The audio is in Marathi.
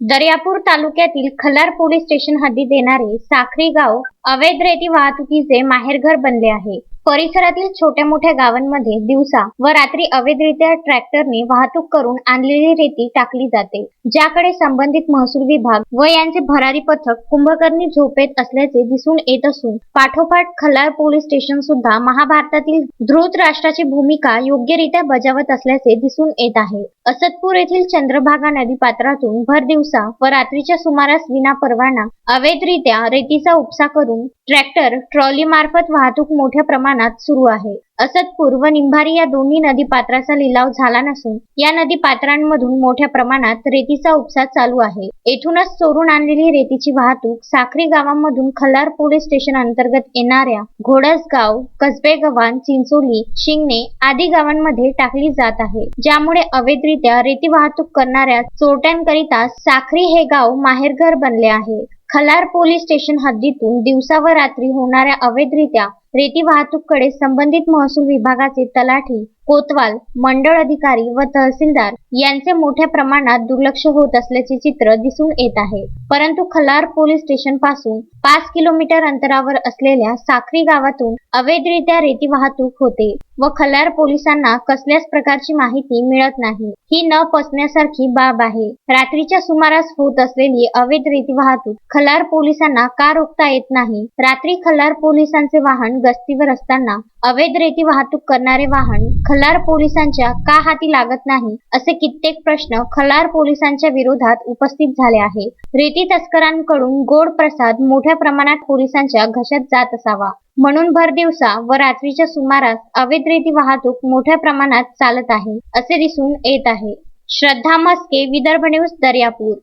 दर्यापूर तालुक्यातील खलार पोलीस स्टेशन हद्दीत येणारे साखरी गाव अवैध रेती वाहतुकीचे माहेरघर बनले आहे. परिसरातील छोट्या मोठ्या गावांमध्ये दिवसा व रात्री अवैधरित्या ट्रॅक्टरने वाहतूक करून आणलेली रेती टाकली जाते ज्याकडे संबंधित महसूल विभाग व यांचे भरारी पथक कुंभकर्णी झोपेत असल्याचे दिसून येत असून पाठोपाठ खलार पोलीस स्टेशन सुद्धा महाभारतातील धृत राष्ट्राची भूमिका योग्यरित्या बजावत असल्याचे दिसून येत आहे. असतपूर येथील चंद्रभागा नदी पात्रातून भर दिवसा व रात्रीच्या सुमारास विना परवाना अवैधरित्या रेतीचा उपसा करून ट्रॅक्टर ट्रॉली मार्फत वाहतूक मोठ्या प्रमाणात सुरू आहे. असतपूर व निंभारी या दोन्ही नदी पात्राचा लिलाव झाला नसून या नदी पात्रांमधून मोठ्या प्रमाणात रेतीचा उपसा चालू आहे. येथूनच चोरून आणलेली रेतीची वाहतूक साखरी गावांमधून खल्लार पोलीस स्टेशन अंतर्गत येणाऱ्या घोडसगाव कसबे गव्हाण चिंचोली शिंगणे आदी गावांमध्ये टाकली जात आहे. ज्यामुळे अवैधरित्या रेती वाहतूक करणाऱ्या चोरट्यांकरिता साखरी हे गाव माहेरघर बनले आहे. खलार पोलीस स्टेशन हद्दीतून दिवसा व रात्री होणाऱ्या अवैधरित्या रेती वाहतूककडे संबंधित महसूल विभागाचे तलाठी कोतवाल मंडळ अधिकारी व तहसीलदार यांचे मोठ्या प्रमाणात दुर्लक्ष होत असल्याचे चित्र दिसून येत आहे. परंतु खलार पोलीस स्टेशनपासून पाच किलोमीटर अंतरावर असलेल्या साखरी गावातून अवैधरित्या रेती वाहतूक होते व खलार पोलिसांना कसल्याच प्रकारची माहिती मिळत नाही. ही न पसण्यासारखी बाब आहे. रात्रीच्या सुमारास होत असलेली अवैध रेती वाहतूक खलार पोलिसांना का रोखता येत नाही? रात्री खलार पोलिसांचे वाहन गस्तीवर असताना अवैध रेती वाहतूक करणारे वाहन खलार पोलिसांच्या का हाती लागत नाही असे कित्येक प्रश्न खलार पोलिसांच्या विरोधात उपस्थित झाले आहे. रेती तस्करांकडून गोड प्रसाद मोठ्या प्रमाणात पोलिसांच्या घशात जात असावा. म्हणून भर दिवसा व रात्रीच्या सुमारास अवैध रेती वाहतूक मोठ्या प्रमाणात चालत आहे असे दिसून येत आहे. श्रद्धा मस्के विदर्भ न्यूज दर्यापूर.